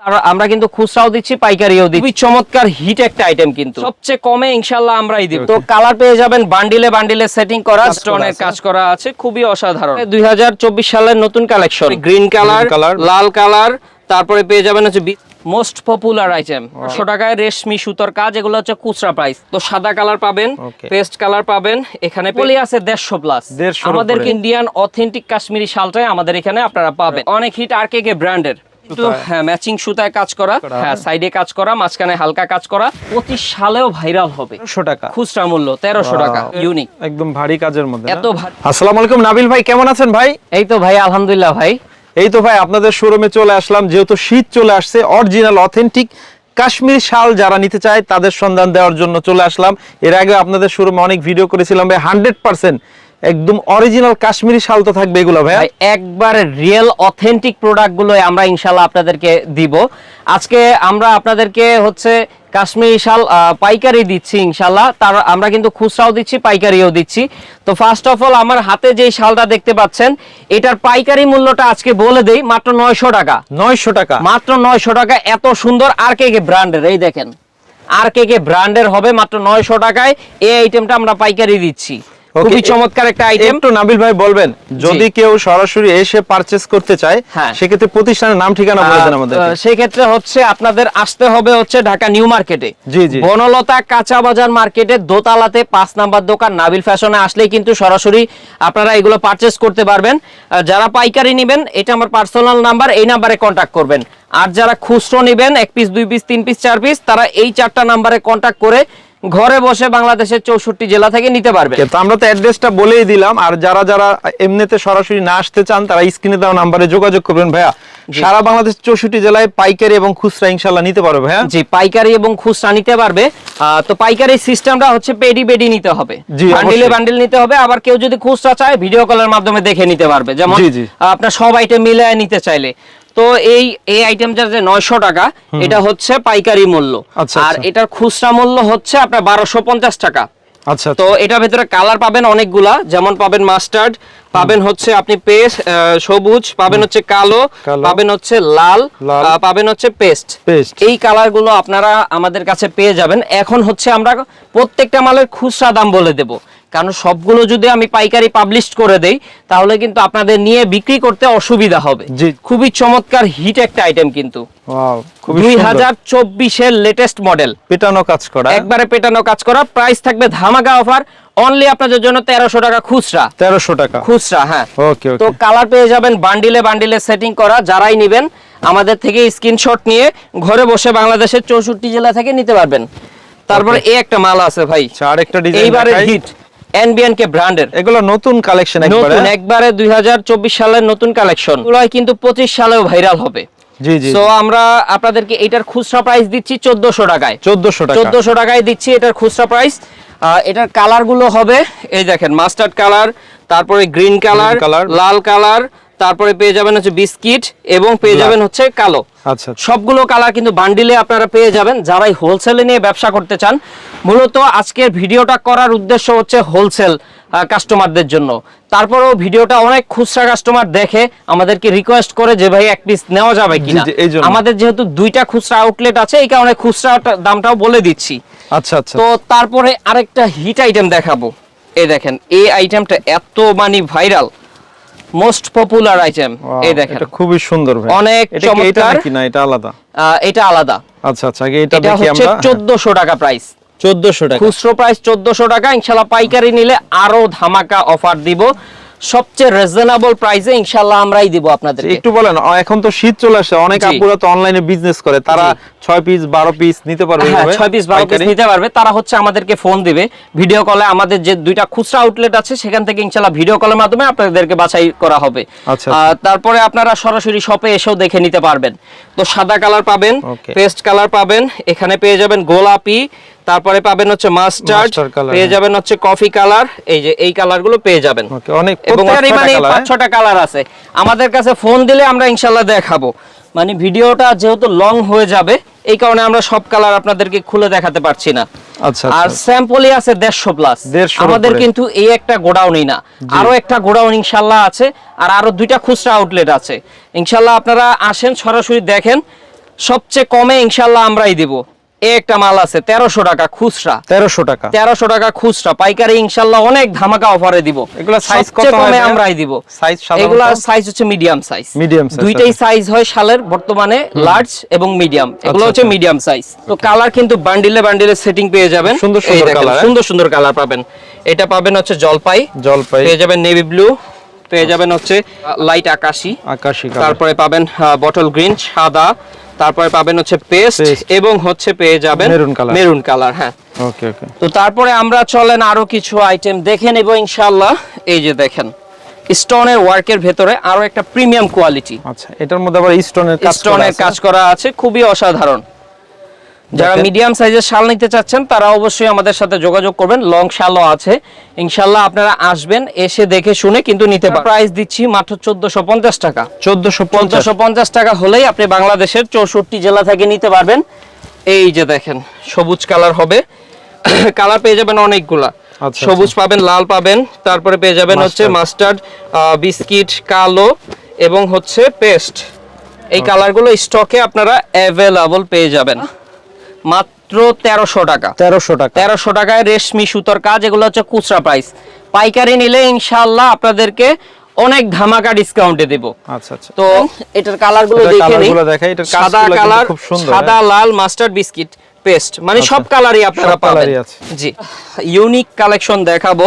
আর আমরা কিন্তু খুচরাও দিচ্ছি পাইকারিও দিচ্ছি। চমৎকার হিট একটা আইটেম কিন্তু। সবচেয়ে কমে ইনশাল্লাহ আমরাই দিব। তো কালার পেয়ে যাবেন বান্ডিলে বান্ডিলে সেটিং করা স্টোনের কাজ করা আছে। খুবই অসাধারণ। দুই হাজার চব্বিশ সালের নতুন কালেকশন গ্রিন কালার। লাল কালার তারপরে পেয়ে যাবেন হচ্ছে মোস্ট পপুলার আইটেম একশো টাকায় রেশমি সুতোর কাজ এগুলো হচ্ছে খুচরা প্রাইস তো সাদা কালার পাবেন পেস্ট কালার পাবেন। এখানে পলি আছে দেড়শো প্লাস আমাদের ইন্ডিয়ান অথেন্টিক কাশ্মীরি শালটাই আমাদের এখানে আপনারা পাবেন। অনেক হিট আর কে কে ব্র্যান্ডের ম্যাচিং সুতায় কাজ করা। হ্যাঁ সাইডে কাজ করা মাঝখানে হালকা কাজ করা। পঁচিশ সালেও ভাইরাল হবে। তেরোশো টাকা। খুচরা মূল্য তেরোশো টাকা ইউনিক একদম ভারী কাজের মধ্যে এত ভারী। আসসালামু আলাইকুম নাবিল ভাই কেমন আছেন ভাই? এই তো ভাই আলহামদুলিল্লাহ ভাই। এই তো ভাই আপনাদের শোরুমে চলে আসলাম যেহেতু শীত চলে আসছে অরিজিনাল অথেন্টিক কাশ্মীরি শাল যারা নিতে চায় তাদের সন্ধান দেওয়ার জন্য চলে আসলাম। এর আগে আপনাদের শোরুমে অনেক ভিডিও করেছিলাম ভাই হান্ড্রেড পার্সেন্ট একদম অরিজিনাল কাশ্মীরি শাল তো থাকবে এগুলো ভাই একবার রিয়েল অথেন্টিক প্রোডাক্টগুলো আমরা ইনশাল্লাহ আপনাদেরকে দিব। আজকে আমরা আপনাদেরকে হচ্ছে কাশ্মীরি শাল পাইকারি দিচ্ছি ইনশাল্লাহ তার আমরা কিন্তু খুচরাও দিচ্ছি পাইকারিও দিচ্ছি। তো ফার্স্ট অফ অল আমার হাতে যে শালটা দেখতে পাচ্ছেন এটার পাইকারি মূল্যটা আজকে বলে দেই মাত্র নয়শো টাকা। নয়শো টাকা। মাত্র নয়শো টাকা এত সুন্দর আর কে কে ব্র্যান্ডের এই দেখেন। আর কে কে ব্র্যান্ডের হবে মাত্র নয়শো টাকায় এই আইটেমটা আমরা পাইকারি দিচ্ছি। খুবই চমৎকার একটা আইটেম একটু নাবিল ভাই বলবেন যদি কেউ সরাসরি এসে পারচেস করতে চায় হ্যাঁ। সেক্ষেত্রে প্রতিষ্ঠানের নাম ঠিকানা বলে দেন আমাদের সেক্ষেত্রে হচ্ছে আপনাদের আসতে হবে হচ্ছে ঢাকা নিউ মার্কেটে। জি, জি। বনলতা কাঁচা বাজার মার্কেটে দোতলাতে পাঁচ নাম্বার দোকান নাবিল ফ্যাশনে আসলেই কিন্তু সরাসরি আপনারা এগুলো পারচেস করতে পারবেন। যারা পাইকারি নেবেন এটা আমার পার্সোনাল নাম্বার এই নাম্বারে কন্ট্যাক্ট করবেন। আর যারা খুচরো নেবেন এক পিস দুই পিস তিন পিস চার পিস তারা এই চারটা নাম্বারে কন্ট্যাক্ট করে ঘরে বসে বাংলাদেশের চৌষট্টি জেলা থেকে নিতে পারবেন তো আমরা তো অ্যাড্রেসটা বলেই দিলাম আর যারা যারা এমনিতে সরাসরি না আসতে চান তারা স্ক্রিনে দেওয়া নাম্বারে যোগাযোগ করবেন ভাইয়া। সারা বাংলাদেশ চৌষট্টি জেলায় পাইকারি এবং খুচরা ইনশাল্লাহ নিতে পারবে ভাইয়া। জি পাইকারি এবং খুচরা নিতে পারবে। তো পাইকারি সিস্টেমটা হচ্ছে পেডি বেডি নিতে হবে। বান্ডিলে বান্ডিল নিতে হবে আবার কেউ যদি খুচরা চায় ভিডিও কলের মাধ্যমে দেখে নিতে পারবে। যেমন আপনার সব আইটেম মিলিয়ে নিতে চাইলে। তো এই এই আইটেমটা যে নয়শো টাকা এটা হচ্ছে পাইকারি মূল্য। আচ্ছা, আর আচ্ছা। এটার খুচরা মূল্য হচ্ছে আপনার বারোশো পঞ্চাশ টাকা। আচ্ছা তো এটার ভেতরে কালার পাবেন অনেকগুলা যেমন পাবেন মাস্টার্ড পাবেন হচ্ছে আপনি পেস্ট সবুজ পাবেন হচ্ছে কালো। পাবেন হচ্ছে লাল। পাবেন হচ্ছে পেস্ট। এই কালারগুলো আপনারা আমাদের কাছে পেয়ে যাবেন। এখন হচ্ছে আমরা প্রত্যেকটা মালের খুচরা দাম বলে দেব। কারণ সবগুলো যদি আমি পাইকারি পাবলিশ করে দেই তাহলে কিন্তু আপনাদের নিয়ে বিক্রি করতে অসুবিধা হবে। খুবই চমৎকার হিট একটা আইটেম কিন্তু। দুই হাজার চব্বিশের লেটেস্ট মডেল পেটানো কাজ করা। একবারে পেটানো কাজ করা। প্রাইস থাকবে ধামাকা অফার অনলি আপনাদের জন্য তেরোশো টাকা খুচরা। তেরোশো টাকা। খুচরা হ্যাঁ। ওকে তো কালার পেয়ে যাবেন বান্ডিলে বান্ডিলে সেটিং করা। যারাই নেবেন আমাদের থেকে স্ক্রিনশট নিয়ে ঘরে বসে বাংলাদেশের চৌষট্টি জেলা থেকে নিতে পারবেন। তারপরে এই একটা মাল আছে ভাই। আচ্ছা, আরেকটা এইবারে হিট এনবিএন কে ব্র্যান্ডের এগুলো নতুন কালেকশন একবারে। নতুন একবারে সালের নতুন কালেকশন এগুলো কিন্তু পঁচিশ সালেও ভাইরাল হবে। জি জি তো আমরা আপনাদেরকে এটার খুচরা প্রাইস দিচ্ছি চোদ্দশো টাকায়। চোদ্দশো টাকা। চোদ্দশো টাকায় দিচ্ছি এটার খুচরা প্রাইস এটার কালারগুলো হবে এই দেখেন মাস্টার্ড কালার তারপরে গ্রিন কালার। লাল কালার তারপরে পেয়ে যাবেন হচ্ছে বিস্কিট এবং পেয়ে যাবেন হচ্ছে কালো। আচ্ছা আচ্ছা। সবগুলো কালার কিন্তু বান্ডিলে আপনারা পেয়ে যাবেন। যারাই হোলসেলে নিয়ে ব্যবসা করতে চান মূলত আজকের ভিডিওটা করার উদ্দেশ্য হচ্ছে হোলসেল কাস্টমারদের জন্য। তারপরেও ভিডিওটা অনেক খুচরা কাস্টমার দেখে আমাদেরকে রিকোয়েস্ট করে যে ভাই এক পিস নেওয়া যাবে কিনা। আমাদের যেহেতু দুইটা খুচরা আউটলেট আছে এই কারণে খুচরা দামটাও বলে দিচ্ছি। আচ্ছা আচ্ছা। তো তারপরে আরেকটা হিট আইটেম দেখাবো। এই দেখেন এই আইটেমটা এত মানে ভাইরাল মোস্ট পপুলার আইটেম এই দেখেন। এটা খুবই সুন্দর ভাই। অনেক এটা কি এটা নাকি না? এটা আলাদা? এটা আলাদা। আচ্ছা আচ্ছা আগে এটা দেখি হচ্ছে আমরা। চোদ্দশো টাকা প্রাইস 1400 টাকা। খুচরো প্রাইস 1400 টাকা। ইনশাআল্লাহ পাইকারি নিলে আরও ধামাকা অফার দিব। সবচেয়ে রিজনেবল প্রাইসে ইনশাল্লাহ আমরাই দিব আপনাদেরকে একটু বলেন এখন তো শীত চলে আসছে অনেক আপুরা তো অনলাইনে বিজনেস করে তারা জি। ছয় পিস বারো পিস নিতে পারবে হ্যাঁ এইভাবে? ছয় পিস বারো পিস নিতে পারবে তারা হচ্ছে আমাদেরকে ফোন দিবে ভিডিও কলে আমাদের যে দুইটা খুচরা আউটলেট আছে সেখান থেকে ইনশাল্লাহ ভিডিও কলের মাধ্যমে আপনাদেরকে বাছাই করা হবে আচ্ছা, তারপরে আপনারা সরাসরি শপে এসেও দেখে নিতে পারবেন তো সাদা কালার পাবেন. পেস্ট কালার পাবেন এখানে পেয়ে যাবেন গোলাপি তারপরে পাবেন হচ্ছে মাস্টার্ড পেয়ে হ্যাঁ। যাবেন হচ্ছে কফি কালার এই যে এই কালারগুলো পেয়ে যাবেন। অনেক এবং মানে পাঁচ হ্যাঁ? ছটা কালার আছে। আমাদের কাছে ফোন দিলে আমরা ইনশাল্লাহ দেখাবো। মানে ভিডিওটা যেহেতু লং হয়ে যাবে এই কারণে আমরা সব কালার আপনাদেরকে খুলে দেখাতে পারছি না। আচ্ছা আর আচ্ছা স্যাম্পলই আছে দেড়শো প্লাস আমাদের কিন্তু এই একটা গোডাউনই না। আরও একটা গোডাউন ইনশাল্লাহ আছে আর আরও দুইটা খুচরা আউটলেট আছে। ইনশাল্লাহ আপনারা আসেন সরাসরি দেখেন। সবচেয়ে কমে ইনশাল্লাহ আমরাই দেব। একটা মাল আছে তেরোশো টাকা খুচরা। তেরোশো টাকা। তেরোশো টাকা খুচরা পাইকারি ইনশাল্লাহ অনেক ধামাকা অফারে দিব। এগুলা size কত কমে আমরাই দিব? সাইজ হচ্ছে মিডিয়াম সাইজ size, দুইটাই আচ্ছা। সাইজ হয় শালের বর্তমানে লার্জ এবং মিডিয়াম এগুলো হচ্ছে আচ্ছা। মিডিয়াম সাইজ তো কালার কিন্তু বান্ডিলে বান্ডিলে সেটিং পেয়ে যাবেন। সুন্দর সুন্দর দেখেন, হ্যাঁ? সুন্দর সুন্দর কালার পাবেন। এটা পাবেন হচ্ছে জলপাই। জলপাই। পেয়ে যাবেন নেভি ব্লু পেয়ে যাবেন হচ্ছে লাইট আকাশি। আকাশি তারপরে পাবেন বটল গ্রিন সাদা। তারপরে পাবেন হচ্ছে পেস্ট এবং হচ্ছে পেয়ে যাবেন মেরুন কালার মেরুন কালার হ্যাঁ। ওকে ওকে তো তারপরে আমরা চলেন আরও কিছু আইটেম দেখে নেব ইনশাআল্লাহ। এই যে দেখেন স্টোনের ওয়ার্কের ভেতরে আরও একটা প্রিমিয়াম কোয়ালিটি আচ্ছা এটার মধ্যে আবার স্টোনের কাজ স্টোনের কাজ করা আছে খুবই অসাধারণ। যারা মিডিয়াম সাইজের শাল নিতে চাচ্ছেন তারা অবশ্যই আমাদের সাথে যোগাযোগ করবেন। লং শালও আছে। ইনশাল্লাহ আপনারা আসবেন এসে দেখে শুনে কিন্তু নিতে পারেন প্রাইস দিচ্ছি মাত্র চোদ্দশো পঞ্চাশ টাকা। 1450 চোদ্দশো পঞ্চাশ টাকা হলেই আপনি বাংলাদেশের চৌষট্টি জেলা থেকে নিতে পারবেন। এই যে দেখেন সবুজ কালার হবে। কালার পেয়ে যাবেন অনেকগুলা। আচ্ছা, সবুজ পাবেন লাল পাবেন। তারপরে পেয়ে যাবেন হচ্ছে মাস্টার্ড বিস্কিট কালো এবং হচ্ছে পেস্ট এই কালারগুলো স্টকে আপনারা অ্যাভেলেবল পেয়ে যাবেন। মাত্র তেরোশো টাকা। তেরোশো টাকা। তেরোশো টাকায় রেশমি সুতোর কাজ এগুলো হচ্ছে খুচরা প্রাইস পাইকারি নিলে ইনশাল্লাহ আপনাদেরকে অনেক ধামাকা ডিসকাউন্টে দেব। আচ্ছা আচ্ছা। তো এটার কালারগুলো দেখে নিই দেখাই, সাদা কালার সাদা লাল মাস্টার্ড বিস্কিট পেস্ট মানে সব কালারই আপনারা পাবেন। জি। ইউনিক কালেকশন দেখাবো।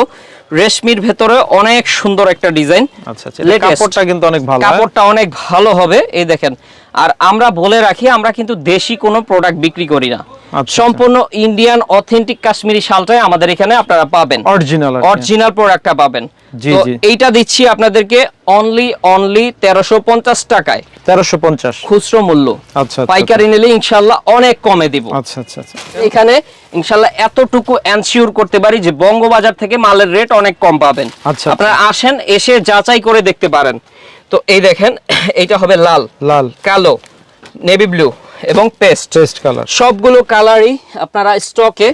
রেশমির ভেতরে অনেক সুন্দর একটা ডিজাইন। আচ্ছা আচ্ছা কাপড়টা কিন্তু অনেক ভালো হ্যাঁ? কাপড়টা অনেক ভালো হবে এই দেখেন। আর আমরা বলে রাখি আমরা কিন্তু দেশি কোনো প্রোডাক্ট বিক্রি করি না। আচ্ছা। সম্পূর্ণ ইন্ডিয়ান অথেন্টিক কাশ্মীরি শালটাই আমাদের এখানে আপনারা পাবেন। অরিজিনাল অরিজিনাল প্রোডাক্টটা পাবেন। জি, তো। এইটা দিচ্ছি আপনাদেরকে অনলি অনলি তেরোশো পঞ্চাশ টাকায়। 1350 খুচরো মূল্য। আচ্ছা পাইকারি নিলে ইনশাল্লাহ অনেক কমে দিব। আচ্ছা আচ্ছা। এখানে ইনশাল্লাহ এতটুকু এনসিওর করতে পারি যে বঙ্গবাজার থেকে মালের রেট অনেক কম পাবেন। আচ্ছা, আপনারা আসেন এসে যাচাই করে দেখতে পারেন। তো এই দেখেন এইটা হবে লাল। লাল। কালো নেভি ব্লু এবং পেস্ট পেস্ট কালার সবগুলো কালারই আপনারা স্টকে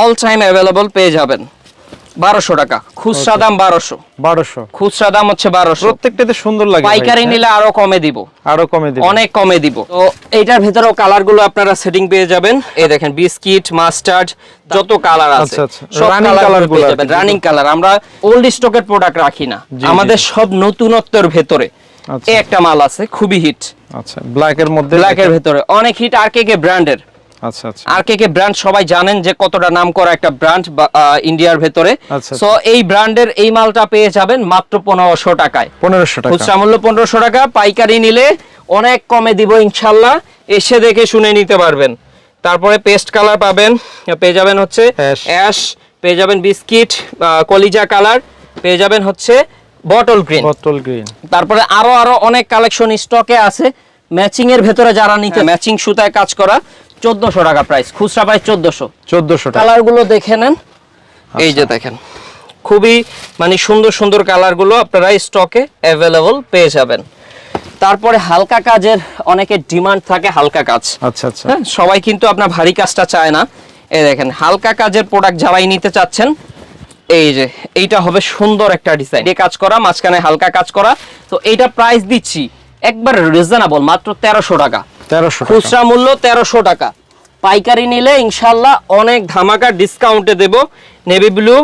অল টাইম অ্যাভেলেবল পেয়ে যাবেন। বারোশো টাকা। খুচরা দাম বারোশো। বারোশো। খুচরা দাম হচ্ছে বারোশো। প্রত্যেকটাতে সুন্দর লাগে পাইকারি হ্যাঁ? নিলে আরও কমে দিব। আরও কমে দিবেন অনেক কমে দিব। তো এইটার ভেতরেও কালারগুলো আপনারা সেটিং পেয়ে যাবেন। এই দেখেন বিস্কিট মাস্টার্ড যত কালার আছে আচ্ছা, আচ্ছা। সব কালারগুলো রানিং কালার। আমরা ওল্ড স্টকের প্রোডাক্ট রাখি না। আমাদের সব নতুনত্বের ভেতরে আচ্ছা। একটা মাল আছে খুবই হিট আচ্ছা ব্ল্যাক এর মধ্যে ব্ল্যাকের ভেতরে। অনেক হিট আর কে কে ব্র্যান্ডের আচ্ছা আচ্ছা। আর কে কে ব্র্যান্ড সবাই জানেন যে কতটা নাম করা একটা ব্র্যান্ড ইন্ডিয়ার ভেতরে। আচ্ছা, সো এই ব্র্যান্ডের এই মালটা পেয়ে যাবেন মাত্র পনেরোশো টাকায়। 1500 টাকা। খুচরা মূল্য পনেরোশো টাকা পাইকারি নিলে অনেক কমে দিব ইনশাল্লাহ। এসে দেখে শুনে নিতে পারবেন। তারপরে পেস্ট কালার পাবেন। পেয়ে যাবেন হচ্ছে অ্যাশ। পেয়ে যাবেন বিস্কিট কলিজা কালার পেয়ে যাবেন হচ্ছে বটল গ্রিন। Bottle green. তারপরে আরও আরও অনেক কালেকশন স্টকে আছে। ম্যাচিং এর ভেতরে যারা নিতে ম্যাচিং সুতায় কাজ করা চোদ্দশো টাকা প্রাইস খুচরা প্রাইস চোদ্দশো। 1400 টাকা। কালারগুলো দেখে নেন। এই যে দেখেন খুবই মানে সুন্দর সুন্দর কালারগুলো আপনারা স্টকে অ্যাভেলেবল পেয়ে যাবেন। তারপরে হালকা কাজের অনেকের ডিমান্ড থাকে হালকা কাজ। আচ্ছা আচ্ছা। হ্যাঁ সবাই কিন্তু আপনার ভারী কাজটা চায় না। এই দেখেন হালকা কাজের প্রোডাক্ট যারাই নিতে চাচ্ছেন এই যে এইটা হবে সুন্দর একটা ডিজাইন দিয়ে কাজ করা মাঝখানে হালকা কাজ করা। তো এইটা প্রাইস দিচ্ছি একবার রিজনেবল মাত্র তেরোশো টাকা। 1300 টাকা। খুচরা মূল্য তেরোশো টাকা। পাইকারি নিলে ইনশাল্লাহ অনেক ধামাকা ডিসকাউন্টে দেব। Navy blue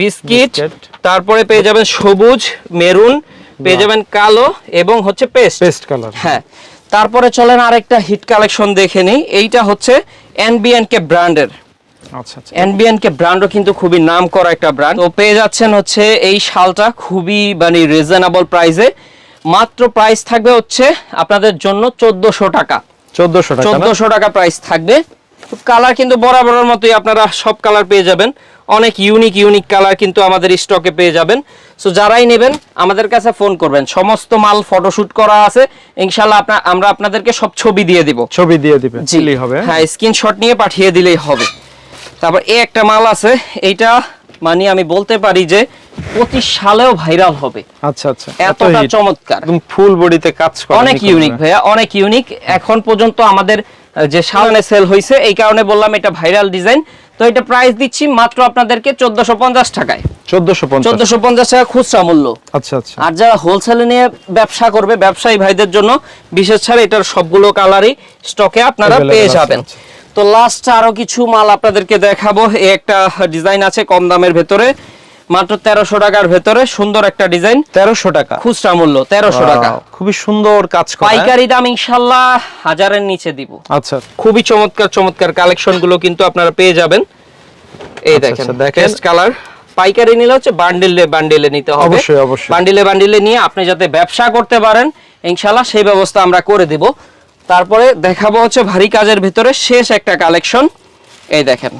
biscuit. তারপরে পেয়ে যাবেন সবুজ মেরুন পেয়ে যাবেন কালো এবং হচ্ছে পেস্ট পেস্ট কালার হ্যাঁ। তারপরে চলেন আরেকটা হিট কালেকশন দেখে নিই। এইটা হচ্ছে এনবিএন কে ব্র্যান্ডের আচ্ছা আচ্ছা। এনবিএন কে ব্র্যান্ডও কিন্তু খুবই নাম করা একটা ব্র্যান্ড তো পেয়ে যাচ্ছেন হচ্ছে এই শালটা খুবই মানে রিজনেবল প্রাইসে মাত্র প্রাইস থাকবে হচ্ছে আপনাদের জন্য চোদ্দশো টাকা। 1400 টাকা চোদ্দশো টাকা প্রাইস থাকবে। কালার কিন্তু বরাবরের মতোই আপনারা সব কালার পেয়ে যাবেন। অনেক ইউনিক ইউনিক কালার কিন্তু আমাদের স্টকে পেয়ে যাবেন। সো যারাই নেবেন আমাদের কাছে ফোন করবেন। সমস্ত মাল ফটোশুট করা আছে। ইনশাল্লাহ আপনার আমরা আপনাদেরকে সব ছবি দিয়ে দিব। ছবি দিয়ে দিবেন হবে। হ্যাঁ স্ক্রিনশট নিয়ে পাঠিয়ে দিলেই হবে। তারপর এই একটা মাল আছে। এইটা মানে আমি বলতে পারি যে প্রতি সালেও ভাইরাল হবে। আচ্ছা আচ্ছা। এতটা চমৎকার। ফুল বডিতে কাজ করা অনেক ইউনিক ভাইয়া অনেক ইউনিক এখন পর্যন্ত আমাদের যে সামনে সেল হয়েছে এই কারণে বললাম এটা ভাইরাল ডিজাইন তো এটা প্রাইস দিচ্ছি মাত্র আপনাদেরকে চোদ্দশো পঞ্চাশ টাকায়। চোদ্দশো পঞ্চাশ। টাকা খুচরা মূল্য। আচ্ছা আচ্ছা। আর যারা হোলসেলে নিয়ে ব্যবসা করবে ব্যবসায়ী ভাইদের জন্য বিশেষ ছাড় এটার সবগুলো কালারই স্টকে আপনারা পেয়ে যাবেন। আচ্ছা। তো লাস্ট আরও কিছু মাল আপনাদেরকে দেখাবো। একটা ডিজাইন আছে কম দামের ভেতরে মাত্র তেরোশো টাকার ভেতরে সুন্দর একটা ডিজাইন তেরোশো টাকা। খুচরা মূল্য তেরোশো টাকা। খুবই সুন্দর কাজ? পাইকারি দাম ইনশাল্লাহ হাজারের নিচে দিব। আচ্ছা। খুবই চমৎকার চমৎকার কালেকশনগুলো কিন্তু আপনারা পেয়ে যাবেন। এই আচ্ছা, দেখেন আচ্ছা, দেখেন। কালার পাইকারি নিলে হচ্ছে বান্ডিলে বান্ডিলে নিতে হবে। অবশ্যই, অবশ্যই। বান্ডিলে বান্ডিলে নিয়ে আপনি যাতে ব্যবসা করতে পারেন ইনশাল্লাহ সেই ব্যবস্থা আমরা করে দেব। তারপরে দেখাবো হচ্ছে ভারী কাজের ভিতরে শেষ একটা কালেকশন। এই দেখেন।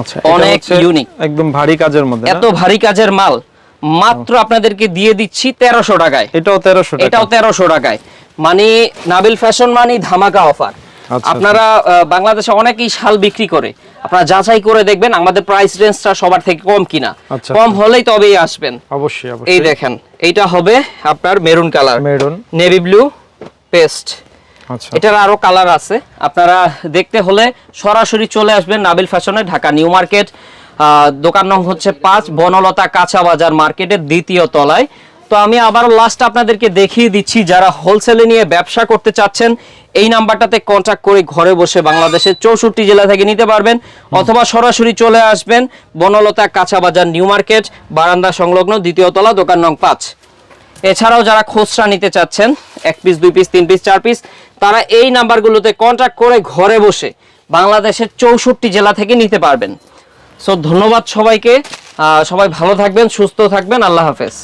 আচ্ছা অনেক unique। একদম ভারী কাজের মধ্যে এত ভারী কাজের মাল। মাত্র আপনাদেরকে দিয়ে দিচ্ছি তেরোশো টাকায়। এটাও তেরোশো এটাও তেরোশো টাকায়। মানে নাবিল ফ্যাশন মানে ধামাকা অফার। আচ্ছা। আপনারা আহ, বাংলাদেশে অনেকেই শাল বিক্রি করে। আপনারা যাচাই করে দেখবেন আমাদের প্রাইস রেঞ্জটা সবার থেকে কম কিনা। আচ্ছা, কম আচ্ছা। হলেই তবেই আসবেন। অবশ্যই এই দেখেন এইটা হবে আপনার maroon colour maroon navy blue paste আচ্ছা এটার আরও কালার আছে। আপনারা দেখতে হলে সরাসরি চলে আসবেন নাবিল ফ্যাশনে ঢাকা নিউ মার্কেট। দোকান নং হচ্ছে পাঁচ বনলতা কাঁচা বাজার মার্কেটের দ্বিতীয় তলায়। তো আমি আবার লাস্ট আপনাদেরকে দেখিয়ে দিচ্ছি যারা হোলসেলে নিয়ে ব্যবসা করতে চাচ্ছেন এই নাম্বারটাতে কন্ট্যাক্ট করে ঘরে বসে বাংলাদেশের চৌষট্টি জেলা থেকে নিতে পারবেন। অথবা সরাসরি চলে আসবেন বনলতা কাঁচা বাজার নিউ মার্কেট বারান্দা সংলগ্ন দ্বিতীয় তলা দোকান নং পাঁচ। এছাড়াও যারা খুচরা নিতে চাচ্ছেন এক পিস দুই পিস তিন পিস চার পিস তারা এই নাম্বারগুলোতে কন্ট্যাক্ট করে ঘরে বসে বাংলাদেশের চৌষট্টি জেলা থেকে নিতে পারবেন। সো ধন্যবাদ সবাইকে। সবাই ভালো থাকবেন, সুস্থ থাকবেন। আল্লাহ হাফেজ।